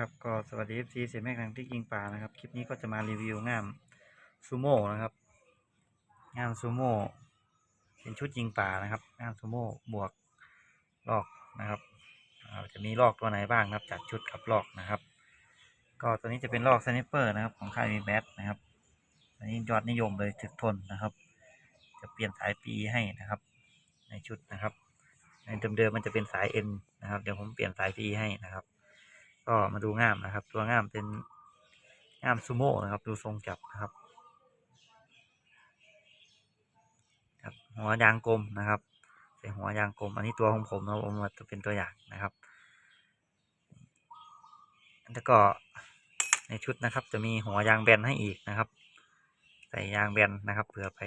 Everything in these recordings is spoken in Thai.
ครับก็สวัสดี FC เสียแม่ทางที่ยิงปลานะครับ คลิปนี้ก็จะมารีวิวงามซูโม่นะครับ งามซูโม่เป็นชุดยิงปลานะครับงามซูโม่บวกลอกนะครับจะมีลอกตัวไหนบ้างครับจากชุดกับลอกนะครับ ก็ตัวนี้จะเป็นลอกสไนเปอร์นะครับ ของค่ายมีแบทนะครับอันนี้ยอดนิยมเลยถึกทนนะครับ จะเปลี่ยนสายปีให้นะครับ ในชุดนะครับในเดิมๆมันจะเป็นสาย N นะครับ เดี๋ยวผมเปลี่ยนสายปีให้นะครับ ก็มาดูง่ามนะครับ ตัวง่ามเป็นง่ามซูโม่นะครับ ดูทรงจับนะครับครับ หัวยางกลมนะครับใส่หัวยางกลม อันนี้ตัวของผมนะผมมาเป็นตัวอย่างนะครับแล้วก็ในชุดนะครับ จะมีหัวยางแบนให้อีกนะครับ ใส่ยางแบนนะครับเผื่อไป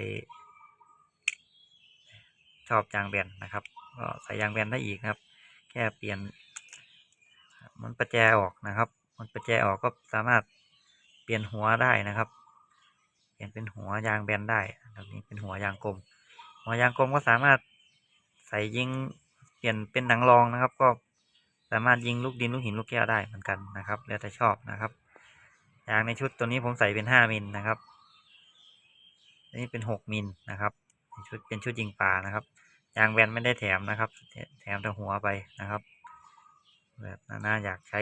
ชอบยางแบนนะครับ ก็ใส่ยางแบนได้อีกนะครับ แค่เปลี่ยน มันประแจออกนะครับ มันประแจออกก็สามารถเปลี่ยนหัวได้นะครับ เปลี่ยนเป็นหัวยางแบนได้แบบนี้เป็นหัวยางกลม หัวยางกลมก็สามารถใส่ยิงเปลี่ยนเป็นหนังรองนะครับ ก็สามารถยิงลูกดินลูกหินลูกแก้วได้เหมือนกันนะครับ แล้วแต่ชอบนะครับยางในชุดตัวนี้ผมใส่เป็นห้ามิลนะครับอันนี้เป็นหกมิลนะครับชุดเป็นชุดยิงปลานะครับยางแบนไม่ได้แถมนะครับ แถมแต่หัวไปนะครับ แบบน่าอยากใช้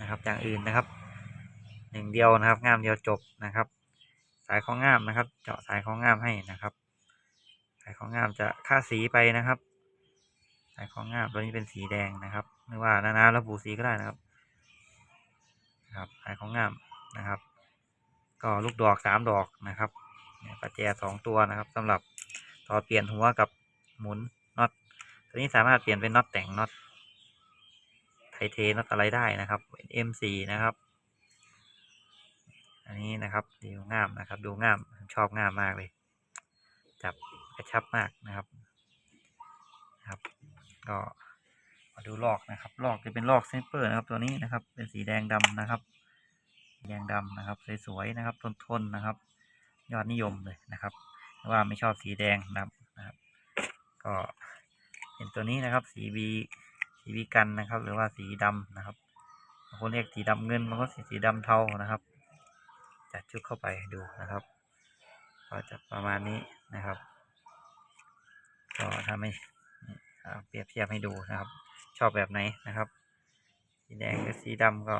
นะครับ อย่างอื่นนะครับหนึ่งเดียวนะครับง่ามเดียวจบนะครับ สายของง่ามนะครับ เจาะสายของง่ามให้นะครับ สายของง่ามจะค่าสีไปนะครับ สายของง่ามตัวนี้เป็นสีแดงนะครับไม่ว่านานาระบุสีก็ได้นะครับนะครับสายของง่ามนะครับ ก็ลูกดอกสามดอกนะครับเนี่ยประแจสองตัวนะครับสำหรับต่อเปลี่ยนหัวกับหมุนน็อตตัวนี้สามารถเปลี่ยนเป็นน็อตแต่งน็อต เทน็อตอะไรได้นะครับ M4 นะครับ อันนี้นะครับดูง่ามนะครับ ดูง่ามชอบง่ามมากเลย จับกระชับมากนะครับครับ ก็มาดูลอกนะครับ ลอกจะเป็นลอกเซนเปอร์นะครับ ตัวนี้นะครับ เป็นสีแดงดำนะครับแดงดำนะครับ สวยๆนะครับทนๆนะครับ ยอดนิยมเลยนะครับว่าไม่ชอบสีแดงนะครับนะครับ ก็เป็นตัวนี้นะครับสีบี สีวีกันนะครับ หรือว่าสีดำนะครับบางคนเรียกสีดำเงินบางคนสีสีดำเทานะครับ จัดชุดเข้าไปดูนะครับ ก็จะประมาณนี้นะครับ ก็ทำให้อ่เปรียบเทียบให้ดูนะครับ ชอบแบบไหนนะครับ สีแดงหรือสีดำก็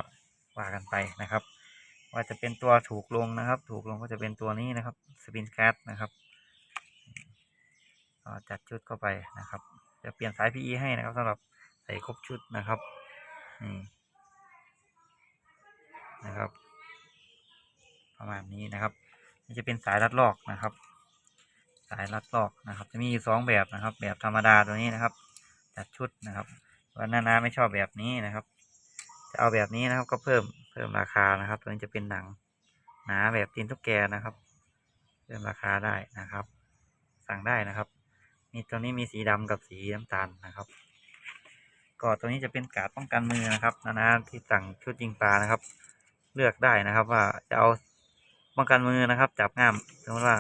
ว่ากันไปนะครับ ว่าจะเป็นตัวถูกลงนะครับ ถูกลงก็จะเป็นตัวนี้นะครับสปินแคทนะครับก็จัดชุดเข้าไปนะครับ จะเปลี่ยนสาย PE ให้นะครับสำหรับ ใส่ครบชุดนะครับนี่นะครับ ประมาณนี้นะครับนี่จะเป็นสายรัดลอกนะครับ สายรัดลอกนะครับ จะมีสองแบบนะครับ แบบธรรมดาตัวนี้นะครับจัดชุดนะครับวันนานาไม่ชอบแบบนี้นะครับ จะเอาแบบนี้นะครับก็เพิ่มเพิ่มราคานะครับ ตัวนี้จะเป็นหนังหนาแบบตีนตุ๊กแกนะครับ เพิ่มราคาได้นะครับ สั่งได้นะครับ มีตัวนี้มีสีดำกับสีน้ำตาลนะครับ ก็ตัวนี้จะเป็นกาดป้องกันมือนะครับนานาที่สั่งชุดยิงปลานะครับ เลือกได้นะครับว่าจะเอาป้องกันมือนะครับ จับง่ามสมมติว่า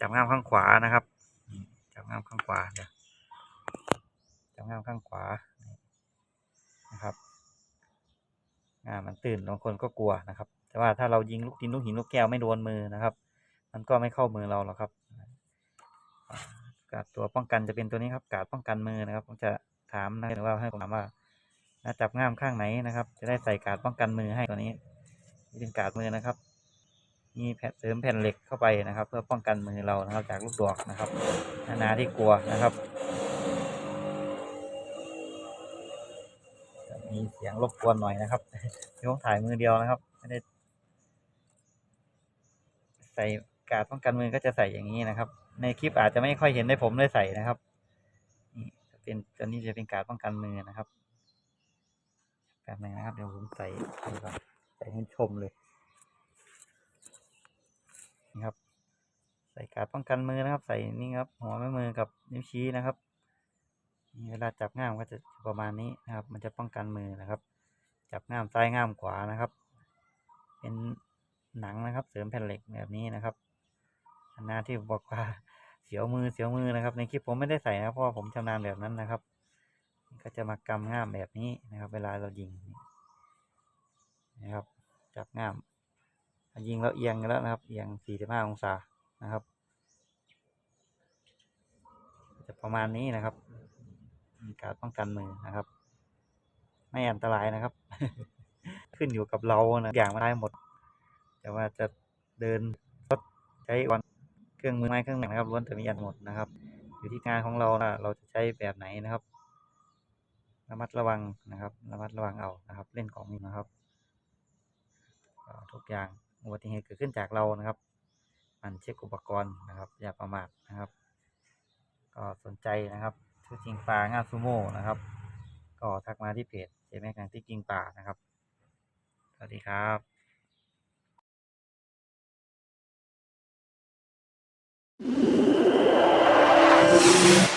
จับง่ามข้างขวานะครับ จับง่ามข้างขวาเดี๋ยวจับง่ามข้างขวานะครับง่ามมันตื่นบางคนก็กลัวนะครับ แต่ว่าถ้าเรายิงลูกดินลูกหินลูกแก้วไม่โดนมือนะครับ มันก็ไม่เข้ามือเราหรอกครับการตัวป้องกันจะเป็นตัวนี้ครับการป้องกันมือนะครับผมจะ ถามนะหรือว่าให้ผมถามว่าจับง่ามข้างไหนนะครับ จะได้ใส่การป้องกันมือให้ตัวนี้นี่เป็นการมือนะครับ มีแผ่นเสริมแผ่นเหล็กเข้าไปนะครับ เพื่อป้องกันมือเรานะครับจากลูกดอกนะครับนานาที่กลัวนะครับจะมีเสียงรบกวนหน่อยนะครับที่ผมถ่ายมือเดียวนะครับไม่ได้ใส่การดป้องกันมือก็จะใส่อย่างนี้นะครับ ในคลิปอาจจะไม่ค่อยเห็นได้ผมได้ใส่นะครับ เป็นตัวนี้จะเป็นการดป้องกันมือนะครับแบบนึงนะครับ เดี๋ยวผมใส่ให้ก่อนใส่ให้ชมเลยนี่ครับ ใส่การดป้องกันมือนะครับ ใส่นี่ครับ หัวแม่มือกับนิ้วชี้นะครับเวลาจับง่ามก็จะประมาณนี้นะครับ มันจะป้องกันมือนะครับ จับง่ามซ้ายง่ามขวานะครับ เป็นหนังนะครับ เสริมแผ่นเหล็กแบบนี้นะครับอันหน้าที่บอกว่า เสียวมือเสียวมือนะครับ ในคลิปผมไม่ได้ใส่นะเพราะผมชำนาญแบบนั้นนะครับ ก็จะมากำง่ามแบบนี้นะครับ เวลาเรายิงนะครับ จับง่ามยิงแล้วเอียงแล้วนะครับ เอียง 45 องศานะครับ จะประมาณนี้นะครับการป้องกันมือนะครับ ไม่อันตรายนะครับ ขึ้นอยู่กับเรานะอย่างมาได้หมด แต่ว่าจะเดินรถใช้ก่อน เครื่องมือไม้เครื่องมือนะครับล้วนแต่มีอันหมดนะครับ อยู่ที่งานของเราเราจะใช้แบบไหนนะครับ ระมัดระวังนะครับ ระมัดระวังเอานะครับ เล่นของนี้นะครับทุกอย่างอุบัติเหตุเกิดขึ้นจากเรานะครับ มันเช็คอุปกรณ์นะครับ อย่าประมาทนะครับ ก็สนใจนะครับชื่อจริงปลางาซูโม่นะครับ ก็ทักมาที่เพจเจแม็กนังที่กิงป่านะครับ สวัสดีครับ Thank you.